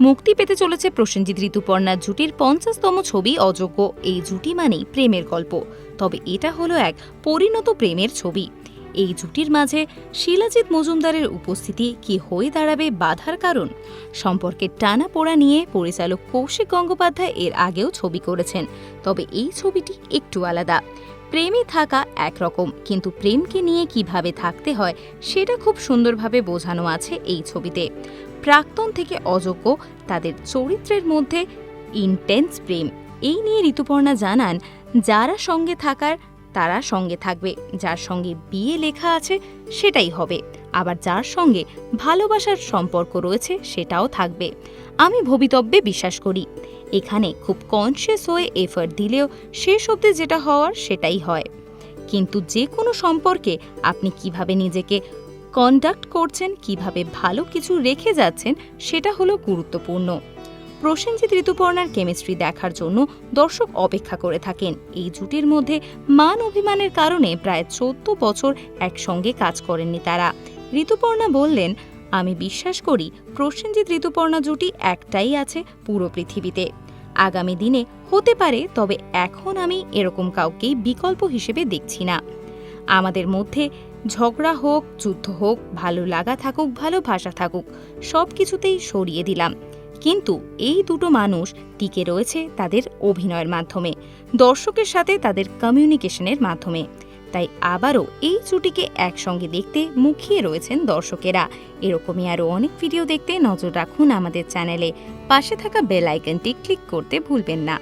মুক্তি পেতে চলেছে প্রসেনজিৎ ঋতুপর্ণার জুটির পঞ্চাশতম ছবি অযোগ্য। এই জুটি মানেই প্রেমের গল্প। তবে এটা হলো এক পরিণত প্রেমের ছবি। এই জুটির মাঝে শিলাজিৎ মজুমদারের উপস্থিতি কি হয়ে দাঁড়াবে বাধার কারণ? সম্পর্কের টানা পোড়া নিয়ে পরিচালক কৌশিক গঙ্গোপাধ্যায় এর আগেও ছবি করেছেন। তবে এই ছবিটি একটু আলাদা। প্রেমে থাকা একরকম, কিন্তু প্রেমকে নিয়ে কীভাবে থাকতে হয়, সেটা খুব সুন্দরভাবে বোঝানো আছে এই ছবিতে। প্রাক্তন থেকে অযোগ্য, তাদের চরিত্রের মধ্যে ইন্টেন্স প্রেম। এই নিয়ে ঋতুপর্ণা জানান, যারা সঙ্গে থাকার তারা সঙ্গে থাকবে। যার সঙ্গে বিয়ে লেখা আছে, সেটাই হবে। আবার যার সঙ্গে ভালোবাসার সম্পর্ক রয়েছে, সেটাও থাকবে। আমি ভবিতব্যে বিশ্বাস করি। এখানে খুব কনসিয়াস হয়ে এফার্ট দিলেও শেষ অবধি যেটা হওয়ার, সেটাই হয়। কিন্তু যে কোনো সম্পর্কে আপনি কীভাবে নিজেকে কন্ডাক্ট করছেন, কীভাবে ভালো কিছু রেখে যাচ্ছেন, সেটা হলো গুরুত্বপূর্ণ। প্রসেনজিৎ ঋতুপর্ণার কেমিস্ট্রি দেখার জন্য দর্শক অপেক্ষা করে থাকেন। এই জুটির মধ্যে মান অভিমানের কারণে প্রায় চোদ্দ বছর একসঙ্গে কাজ করেননি তারা। ঋতুপর্ণা বললেন, আমি বিশ্বাস করি প্রসেনজিৎ ঋতুপর্ণা জুটি একটাই আছে পুরো পৃথিবীতে। আগামী দিনে হতে পারে, তবে এখন আমি এরকম কাউকেই বিকল্প হিসেবে দেখছি না। আমাদের মধ্যে ঝগড়া হোক, যুদ্ধ হোক, ভালো লাগা থাকুক, ভালো ভাষা থাকুক সব কিছুতেই সরিয়ে দিলাম। কিন্তু এই দুটো মানুষ টিকে রয়েছে তাদের অভিনয়ের মাধ্যমে, দর্শকের সাথে তাদের কমিউনিকেশনের মাধ্যমে। তাই আবারও এই জুটিকে একসঙ্গে দেখতে মুখিয়ে রয়েছেন দর্শকেরা। এরকমই আরও অনেক ভিডিও দেখতে নজর রাখুন আমাদের চ্যানেলে পাশে থাকা বেল আইকনটি ক্লিক করতে ভুলবেন না।